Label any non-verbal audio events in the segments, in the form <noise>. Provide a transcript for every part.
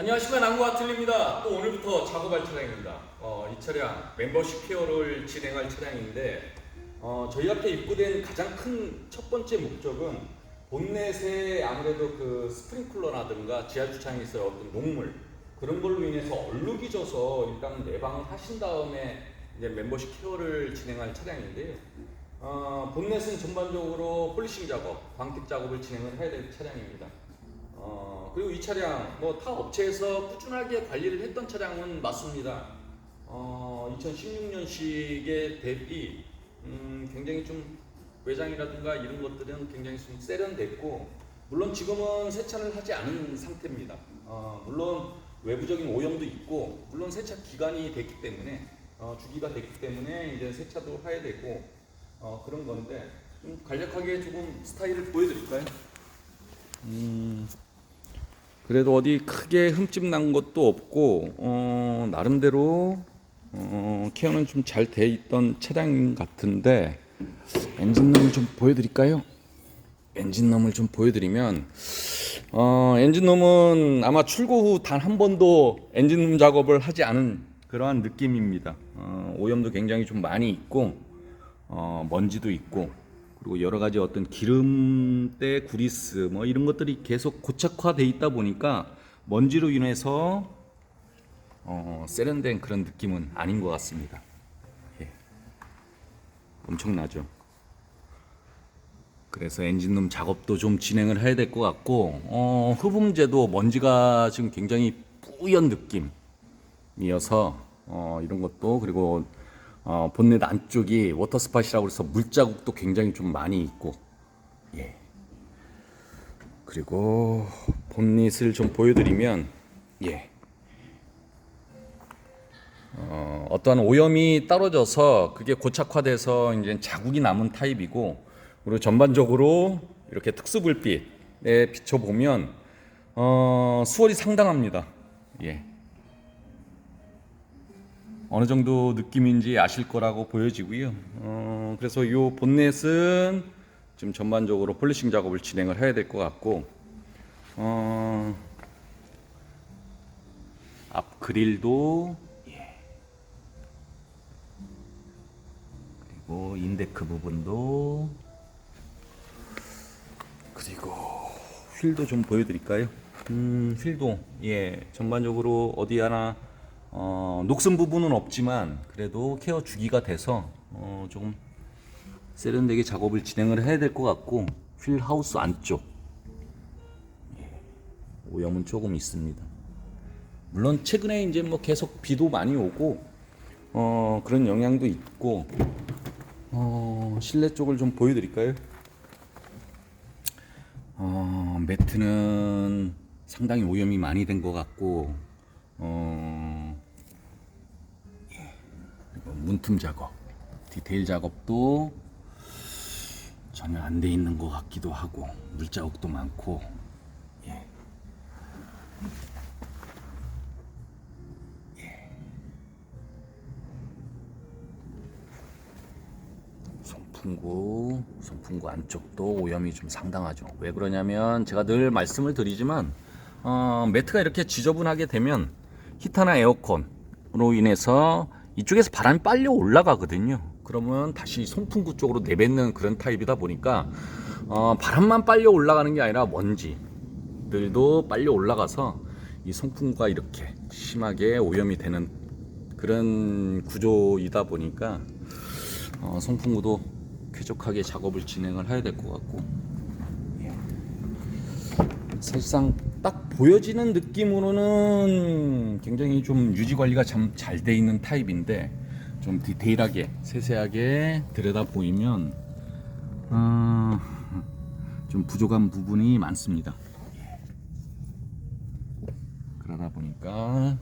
안녕하십니까 남구와 틀립니다. 또 오늘부터 작업할 차량입니다. 어, 이 차량 멤버십 케어를 진행할 차량인데 어, 저희 앞에 입고된 가장 큰 첫 번째 목적은 본넷에 아무래도 그 스프링클러라든가 지하 주차장에 있어 어떤 녹물 그런 걸로 인해서 얼룩이 져서 일단 내방을 하신 다음에 이제 멤버십 케어를 진행할 차량인데요. 어, 본넷은 전반적으로 폴리싱 작업, 광택 작업을 진행을 해야 될 차량입니다. 어, 그리고 이 차량 뭐 타 업체에서 꾸준하게 관리를 했던 차량은 맞습니다. 어, 2016년식의 대비 음, 굉장히 좀 외장이라든가 이런 것들은 굉장히 좀 세련됐고 물론 지금은 세차를 하지 않은 상태입니다. 어, 물론 외부적인 오염도 있고 물론 세차 기간이 됐기 때문에 어, 주기가 됐기 때문에 이제 세차도 해야 되고 어, 그런 건데 좀 간략하게 조금 스타일을 보여드릴까요? 음, 그래도 어디 크게 흠집 난 것도 없고 어, 나름대로 어, 케어는 좀 잘 돼 있던 차량 같은데 엔진룸을 좀 보여드릴까요? 엔진룸을 좀 보여드리면 어, 엔진룸은 아마 출고 후 단 한 번도 엔진룸 작업을 하지 않은 그러한 느낌입니다. 어, 오염도 굉장히 좀 많이 있고 어, 먼지도 있고 그리고 여러 가지 어떤 기름때 구리스 뭐 이런 것들이 계속 고착화돼 있다 보니까 먼지로 인해서 어, 세련된 그런 느낌은 아닌 것 같습니다. 예. 엄청나죠. 그래서 엔진룸 작업도 좀 진행을 해야 될 것 같고 어, 흡음재도 먼지가 지금 굉장히 뿌연 느낌이어서 어, 이런 것도 그리고 어, 본넷 안쪽이 워터스팟이라고 해서 물자국도 굉장히 좀 많이 있고 예. 그리고 본닛을 좀 보여드리면 예. 어, 어떠한 오염이 떨어져서 그게 고착화돼서 이제 자국이 남은 타입이고 그리고 전반적으로 이렇게 특수 불빛에 비춰보면 어, 수월이 상당합니다. 예. 어느 정도 느낌인지 아실 거라고 보여지고요. 어, 그래서 이 본넷은 지금 전반적으로 폴리싱 작업을 진행을 해야 될 것 같고, 어, 앞 그릴도 예. 그리고 인데크 부분도 그리고 휠도 좀 보여드릴까요? 음, 휠도 예 전반적으로 어디 하나 어, 녹슨 부분은 없지만 그래도 케어 주기가 돼서 어, 조금 세련되게 작업을 진행을 해야 될 것 같고 휠 하우스 안쪽 예, 오염은 조금 있습니다. 물론 최근에 이제 뭐 계속 비도 많이 오고 어, 그런 영향도 있고 어, 실내 쪽을 좀 보여드릴까요? 어, 매트는 상당히 오염이 많이 된 것 같고 어, 문틈 작업, 디테일 작업도 전혀 안 돼 있는 것 같기도 하고 물자국도 많고 예. 송풍구, 송풍구 안쪽도 오염이 좀 상당하죠. 왜 그러냐면 제가 늘 말씀을 드리지만 어, 매트가 이렇게 지저분하게 되면 히터나 에어컨으로 인해서 이쪽에서 바람이 빨리 올라가거든요. 그러면 다시 송풍구 쪽으로 내뱉는 그런 타입이다 보니까 어, 바람만 빨리 올라가는 게 아니라 먼지들도 빨리 올라가서 이 송풍구가 이렇게 심하게 오염이 되는 그런 구조이다 보니까 어, 송풍구도 쾌적하게 작업을 진행을 해야 될 것 같고 예. 사실상 딱 보여지는 느낌으로는 굉장히 좀 유지 관리가 참 잘 돼 있는 타입인데 좀 디테일하게 세세하게 들여다 보이면 어, 좀 부족한 부분이 많습니다. 예. 그러다 보니까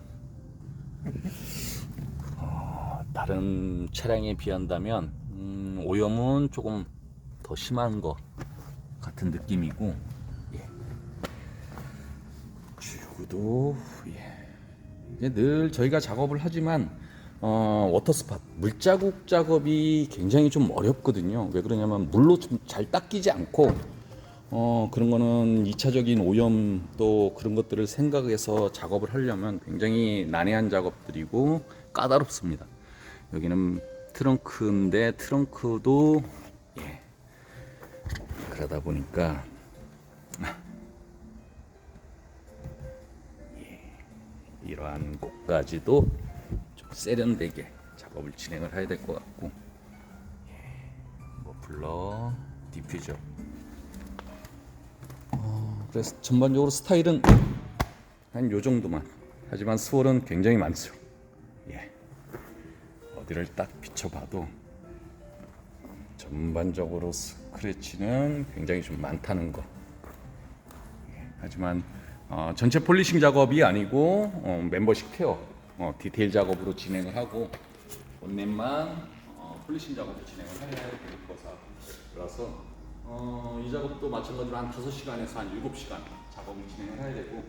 다른 차량에 비한다면 음, 오염은 조금 더 심한 것 같은 느낌이고 예. 주 구도 예. 늘 저희가 작업을 하지만 어, 워터스팟 물자국 작업이 굉장히 좀 어렵거든요. 왜 그러냐면 물로 좀 잘 닦이지 않고 어, 그런 거는 2차적인 오염 또 그런 것들을 생각해서 작업을 하려면 굉장히 난해한 작업들이고 까다롭습니다. 여기는 트렁크인데 트렁크도 예. 그러다 보니까 이러한 곳까지도 좀 세련되게 작업을 진행을 해야 될 것 같고 예. 머플러 디퓨저 그래서 전반적으로 스타일은 한 요 정도만. 하지만 수월은 굉장히 많죠. 예. 어디를 딱 비춰봐도 전반적으로 스크래치는 굉장히 좀 많다는 거. 예. 하지만 어, 전체 폴리싱 작업이 아니고 어, 멤버십 케어, 어, 디테일 작업으로 진행을 하고 본넷만 어, 폴리싱 작업을 진행을 해야 될 거라서 어, 이 작업도 마찬가지로 한 5시간에서 한 7시간 작업을 진행을 해야 되고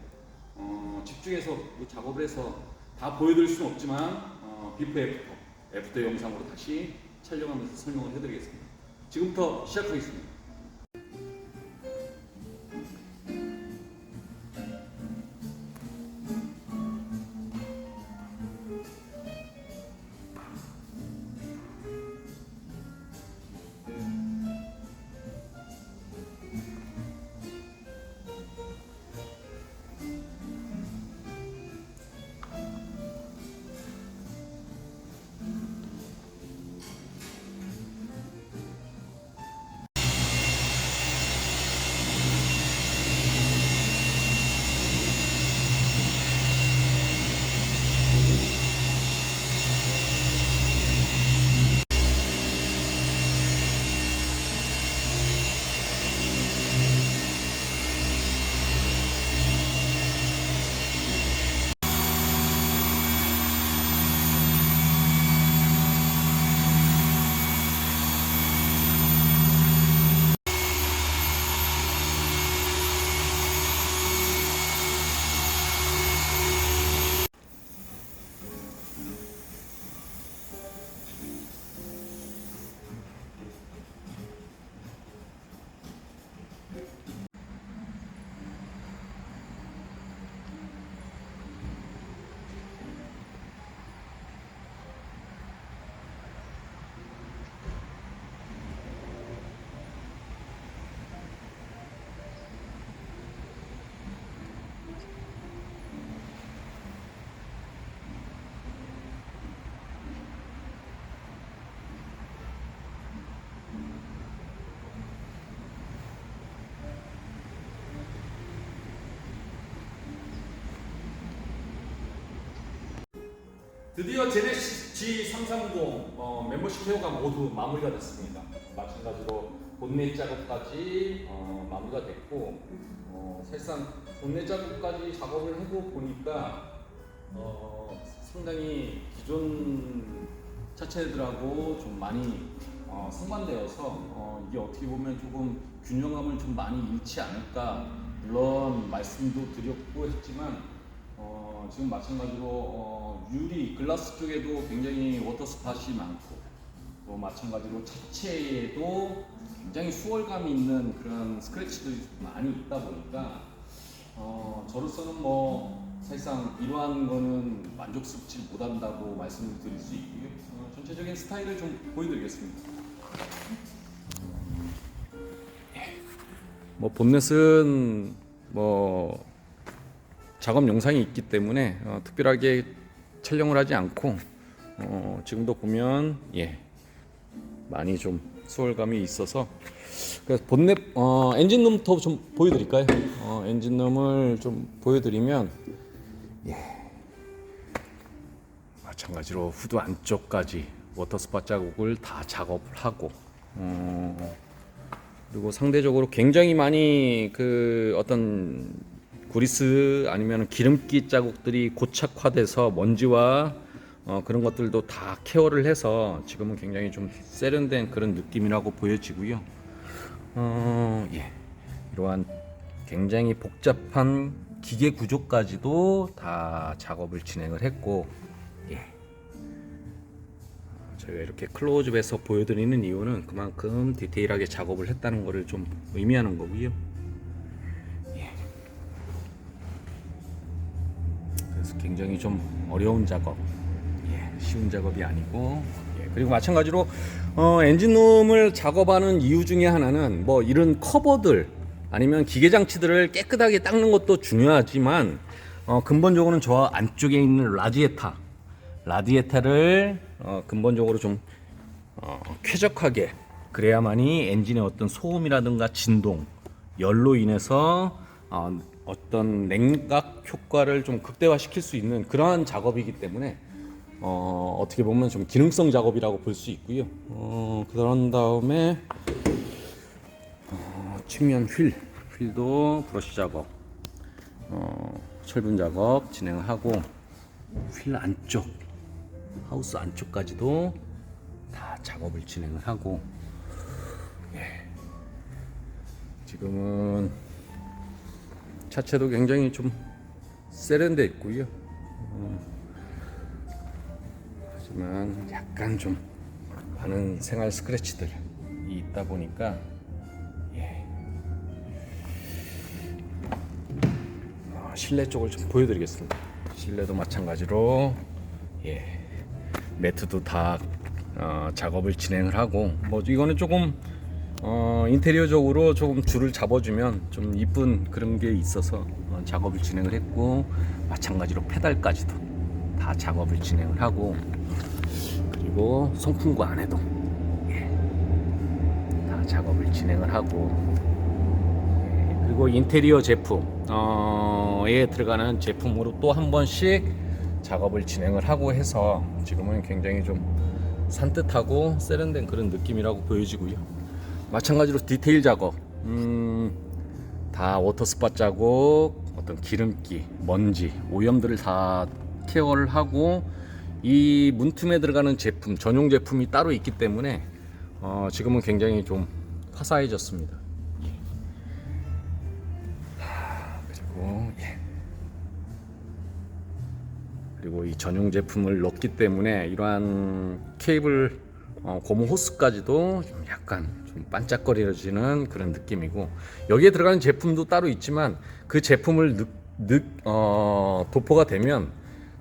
어, 집중해서 이 작업을 해서 다 보여드릴 수는 없지만 어, 비포 애프터, 애프터 영상으로 다시 촬영하면서 설명을 해드리겠습니다. 지금부터 시작하겠습니다. 드디어 제네시스 G330 어, 멤버십 회원가 모두 마무리가 됐습니다. 마찬가지로 본넷 작업까지 어, 마무리가 됐고 어, 사실상 본넷 작업까지 작업을 해고 보니까 어, 상당히 기존 차체들하고 좀 많이 어, 상반되어서 어, 이게 어떻게 보면 조금 균형감을 좀 많이 잃지 않을까 물론 말씀도 드렸고 했지만 어, 지금 마찬가지로 어, 유리 글라스 쪽에도 굉장히 워터 스팟이 많고 또 마찬가지로 차체에도 굉장히 수월감이 있는 그런 스크래치들이 많이 있다 보니까 어, 저로서는 뭐 사실상 이러한 거는 만족스럽지 못한다고 말씀을 드릴 수 있고요. 어, 전체적인 스타일을 좀 보여드리겠습니다. 뭐 본넷은 뭐 작업 영상이 있기 때문에 어, 특별하게 촬영을 하지 않고 어, 지금도 보면 예 많이 좀 수월감이 있어서 그래서 본넷 어, 엔진룸부터 좀 보여드릴까요? 어, 엔진룸을 좀 보여드리면 예 마찬가지로 후드 안쪽까지 워터 스팟 자국을 다 작업을 하고 어, 그리고 상대적으로 굉장히 많이 그 어떤 구리스 아니면 기름기 자국들이 고착화돼서 먼지와 어, 그런 것들도 다 케어를 해서 지금은 굉장히 좀 세련된 그런 느낌이라고 보여지고요. 어, 예. 이러한 굉장히 복잡한 기계 구조까지도 다 작업을 진행을 했고, 예. 어, 저희가 이렇게 클로즈업해서 보여드리는 이유는 그만큼 디테일하게 작업을 했다는 것을 좀 의미하는 거고요. 굉장히 좀 어려운 작업. 예, 쉬운 작업이 아니고 예, 그리고 마찬가지로 어, 엔진룸을 작업하는 이유 중에 하나는 뭐 이런 커버들 아니면 기계 장치들을 깨끗하게 닦는 것도 중요하지만 어, 근본적으로는 저 안쪽에 있는 라디에타 라디에타를 어, 근본적으로 좀 어, 쾌적하게 그래야만이 엔진의 어떤 소음이라든가 진동 열로 인해서 어, 어떤 냉각 효과를 좀 극대화시킬 수 있는 그러한 작업이기 때문에 어, 어떻게 보면 좀 기능성 작업이라고 볼 수 있고요. 어, 그런 다음에 어, 측면 휠, 휠도 브러쉬 작업, 어, 철분 작업 진행을 하고 휠 안쪽, 하우스 안쪽까지도 다 작업을 진행을 하고 예. 지금은 차체도 굉장히 좀 세련돼 있고요. 어, 하지만 약간 좀 많은 생활 스크래치들이 있다 보니까 예. 어, 실내 쪽을 좀 보여드리겠습니다. 실내도 마찬가지로 예. 매트도 다 어, 작업을 진행을 하고 뭐 이거는 조금 어, 인테리어적으로 조금 줄을 잡아주면 좀 이쁜 그런 게 있어서 어, 작업을 진행을 했고 마찬가지로 페달까지도 다 작업을 진행을 하고 그리고 송풍구 안에도 예, 다 작업을 진행을 하고 예, 그리고 인테리어 제품에 들어가는 제품으로 또 한 번씩 작업을 진행을 하고 해서 지금은 굉장히 좀 산뜻하고 세련된 그런 느낌이라고 보여지고요. 마찬가지로 디테일 작업, 음, 다 워터 스팟 자국, 어떤 기름기, 먼지, 오염들을 다 케어를 하고 이 문틈에 들어가는 제품, 전용 제품이 따로 있기 때문에 어, 지금은 굉장히 좀 화사해졌습니다. 그리고 예. 그리고 이 전용 제품을 넣기 때문에 이러한 케이블 어, 고무 호스까지도 좀 약간 좀 반짝거려지는 그런 느낌이고 여기에 들어가는 제품도 따로 있지만 그 제품을 느, 느, 어, 도포가 되면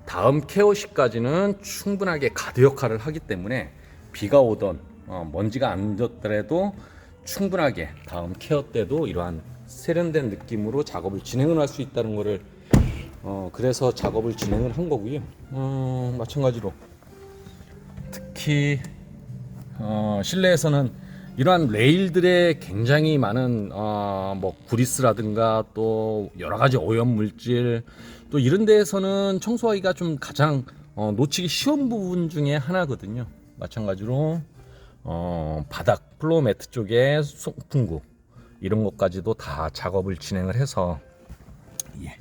다음 케어 시까지는 충분하게 가드 역할을 하기 때문에 비가 오던 어, 먼지가 안 졌더라도 충분하게 다음 케어 때도 이러한 세련된 느낌으로 작업을 진행을 할 수 있다는 것을 어, 그래서 작업을 진행을 한 거고요. 어, 마찬가지로 특히 어, 실내에서는 이러한 레일들에 굉장히 많은 어, 뭐 구리스라든가 또 여러 가지 오염 물질 또 이런 데에서는 청소하기가 좀 가장 어, 놓치기 쉬운 부분 중에 하나거든요. 마찬가지로 어, 바닥 플로어 매트 쪽에 송풍구 이런 것까지도 다 작업을 진행을 해서 예.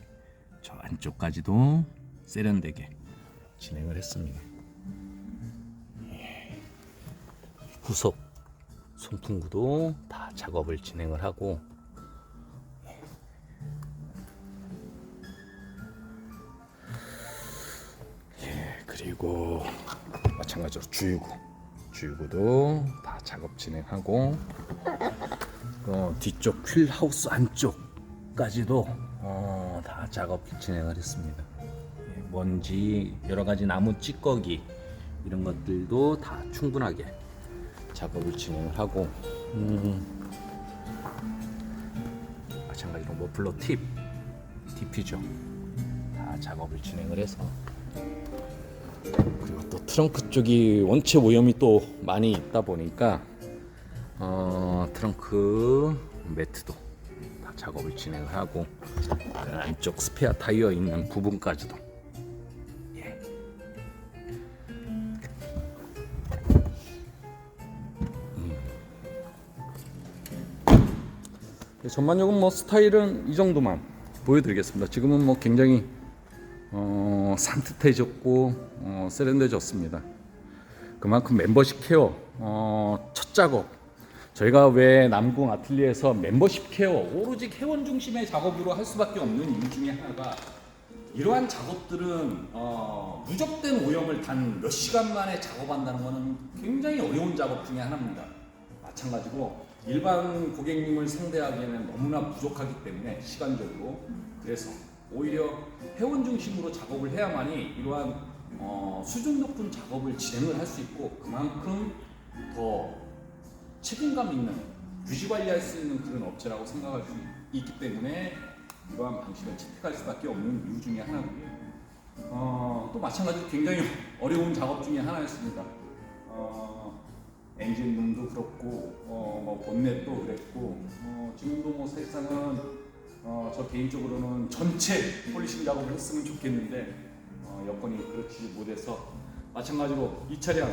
저 안쪽까지도 세련되게 진행을 했습니다. 예. 후속 손풍구도 다 작업을 진행을 하고 예, 그리고 마찬가지로 주유구 주유구도 다 작업 진행하고 어, 뒤쪽 휠 하우스 안쪽까지도 어, 다 작업 진행을 했습니다. 예, 먼지 여러 가지 나무 찌꺼기 이런 것들도 다 충분하게 작업을 진행을 하고. 음, 마찬가지로 머플러 팁 디퓨저 다 작업을 진행을 해서. 그리고 또 트렁크 쪽이 원체 오염이 또 많이 있다 보니까 어, 트렁크 매트도 다 작업을 진행을 하고 그 안쪽 스페어 타이어 있는 부분까지도 전반적인 뭐 스타일은 이 정도만 보여드리겠습니다. 지금은 뭐 굉장히 어, 산뜻해졌고 어, 세련돼졌습니다. 그만큼 멤버십 케어 어, 첫 작업 저희가 왜 남궁 아틀리에서 멤버십 케어 오로지 회원 중심의 작업으로 할 수밖에 없는 이유 중에 하나가 이러한 작업들은 어, 누적된 오염을 단 몇 시간 만에 작업한다는 것은 굉장히 어려운 작업 중에 하나입니다. 마찬가지로 일반 고객님을 상대하기에는 너무나 부족하기 때문에 시간적으로 그래서 오히려 회원 중심으로 작업을 해야만이 이러한 어, 수준 높은 작업을 진행을 할 수 있고 그만큼 더 책임감 있는 유지 관리할 수 있는 그런 업체라고 생각할 수 있기 때문에 이러한 방식을 채택할 수밖에 없는 이유 중에 하나고요. 어, 또 마찬가지로 굉장히 <laughs> 어려운 작업 중에 하나였습니다. 어, 엔진룸도 그렇고 어, 뭐 본넷도 그랬고 어, 지금도 뭐 사실상은 어, 저 개인적으로는 전체 폴리싱 작업을 했으면 좋겠는데 어, 여건이 그렇지 못해서 마찬가지로 이 차량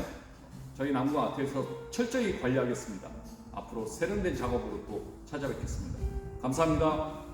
저희 남구 아트에서 철저히 관리하겠습니다. 앞으로 세련된 작업으로 또 찾아뵙겠습니다. 감사합니다.